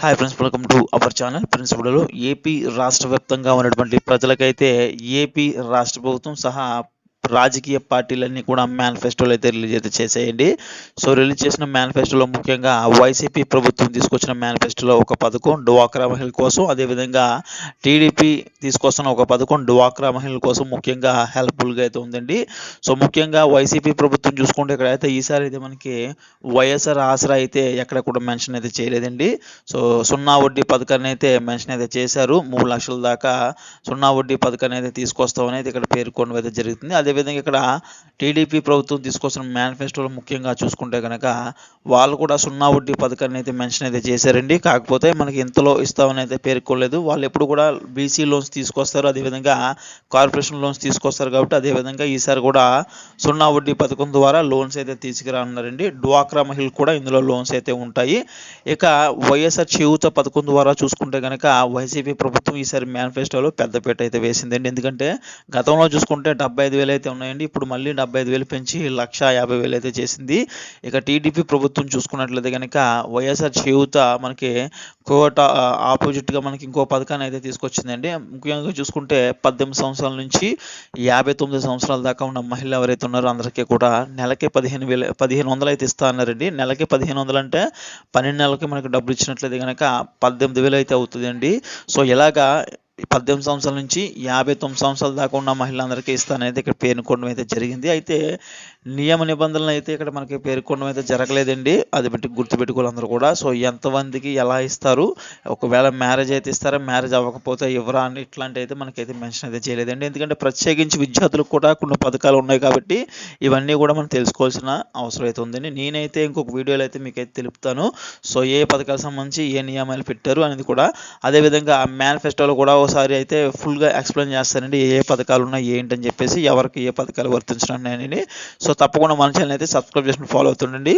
Hi friends welcome to our channel ప్రిన్సిపల్లో AP రాష్ట్ర వ్యాప్తంగా ఉన్నటువంటి ప్రజలకైతే ఏపీ రాష్ట్ర ప్రభుత్వం సహా రాజకీయ పార్టీలన్నీ కూడా మేనిఫెస్టోలు అయితే రిలీజ్ అయితే చేసేయండి. సో రిలీజ్ చేసిన మేనిఫెస్టోలో ముఖ్యంగా వైసీపీ ప్రభుత్వం తీసుకొచ్చిన మేనిఫెస్టోలో ఒక పథకం డ్వాక్రా మహిళల కోసం. అదేవిధంగా టీడీపీ తీసుకొస్తున్న ఒక పథకం డ్వాక్రా మహిళల కోసం ముఖ్యంగా హెల్ప్ఫుల్గా అయితే ఉందండి. సో ముఖ్యంగా వైసీపీ ప్రభుత్వం చూసుకుంటే ఇక్కడ అయితే ఈసారి అయితే మనకి వైఎస్ఆర్ ఆసరా అయితే ఎక్కడ కూడా మెన్షన్ అయితే చేయలేదండి. సో సున్నా వడ్డీ పథకాన్ని అయితే మెన్షన్ అయితే చేశారు. మూడు లక్షల దాకా సున్నా వడ్డీ పథకాన్ని అయితే తీసుకొస్తామని అయితే ఇక్కడ పేర్కొనడం అయితే జరుగుతుంది. అదేవిధంగా ఇక్కడ టీడీపీ ప్రభుత్వం తీసుకొచ్చిన మేనిఫెస్టోలో ముఖ్యంగా చూసుకుంటే కనుక వాళ్ళు కూడా సున్నా వడ్డీ పథకాన్ని అయితే మెన్షన్ అయితే చేశారండి. కాకపోతే మనకి ఇంతలో ఇస్తామని అయితే పేర్కొనలేదు. వాళ్ళు ఎప్పుడు కూడా బీసీ లోన్స్ తీసుకొస్తారు. అదేవిధంగా కార్పొరేషన్ లోన్స్ తీసుకొస్తారు కాబట్టి అదేవిధంగా ఈసారి కూడా సున్నా వడ్డీ పథకం ద్వారా లోన్స్ అయితే తీసుకురానున్నారండి. డ్వాక్రా మహిళలు కూడా ఇందులో లోన్స్ అయితే ఉంటాయి. ఇక వైఎస్ఆర్ చేయూత పథకం ద్వారా చూసుకుంటే కనుక వైసీపీ ప్రభుత్వం ఈసారి మేనిఫెస్టోలో పెద్దపీట అయితే వేసిందండి. ఎందుకంటే గతంలో చూసుకుంటే డెబ్బై ఐదు వేలు అయితే ఉన్నాయండి ఇప్పుడు మళ్ళీ డెబ్బై ఐదు వేలు పెంచి లక్ష యాభై వేలు అయితే చేసింది. ఇక టీడీపీ ప్రభుత్వం చూసుకున్నట్లయితే కనుక వైఎస్ఆర్ చేయూత మనకి కోట ఆపోజిట్గా మనకి ఇంకో పథకాన్ని అయితే తీసుకొచ్చిందండి. ముఖ్యంగా చూసుకుంటే పద్దెనిమిది సంవత్సరాల నుంచి యాభై తొమ్మిది సంవత్సరాల దాకా ఉన్న మహిళలు ఎవరైతే ఉన్నారో అందరికీ కూడా నెలకి పదిహేను వేల పదిహేను వందలు అయితే ఇస్తా అన్నారండి నెలకి పదిహేను వందలు అంటే పన్నెండు నెలలకి మనకి డబ్బులు ఇచ్చినట్లయితే కనుక పద్దెనిమిది వేలు అయితే అవుతుందండి. సో ఇలాగా పద్దెనిమిది సంవత్సరాల నుంచి యాభై తొమ్మిది సంవత్సరాల దాకా ఉన్న మహిళలందరికీ ఇస్తానైతే ఇక్కడ పేర్కొనడం అయితే జరిగింది. అయితే నియమ నిబంధనలు అయితే ఇక్కడ మనకి పేర్కొనడం అయితే జరగలేదండి. అది బట్టి గుర్తుపెట్టుకోవాలందరూ కూడా. సో ఎంతమందికి ఎలా ఇస్తారు? ఒకవేళ మ్యారేజ్ అయితే ఇస్తారా? మ్యారేజ్ అవ్వకపోతే ఇవ్వరా అని ఇట్లాంటి అయితే మనకైతే మెన్షన్ అయితే చేయలేదండి. ఎందుకంటే ప్రత్యేకించి విద్యార్థులకు కూడా కొన్ని పథకాలు ఉన్నాయి కాబట్టి ఇవన్నీ కూడా మనం తెలుసుకోవాల్సిన అవసరం అయితే ఉందండి. నేనైతే ఇంకొక వీడియోలో అయితే మీకు అయితే తెలుపుతాను. సో ఏ పథకాలకు సంబంధించి ఏ నియమాలు పెట్టారు అనేది కూడా. అదేవిధంగా మేనిఫెస్టోలో కూడా ఒకసారి అయితే ఫుల్గా ఎక్స్ప్లెయిన్ చేస్తానండి ఏ ఏ పథకాలు ఉన్నాయి ఏంటని చెప్పేసి ఎవరికి ఏ పథకాలు వర్తించడం అనేది. సో తప్పకుండా మన ఛానల్ అయితే సబ్స్క్రైబ్ చేసుకుని ఫాలో అవుతుండండి.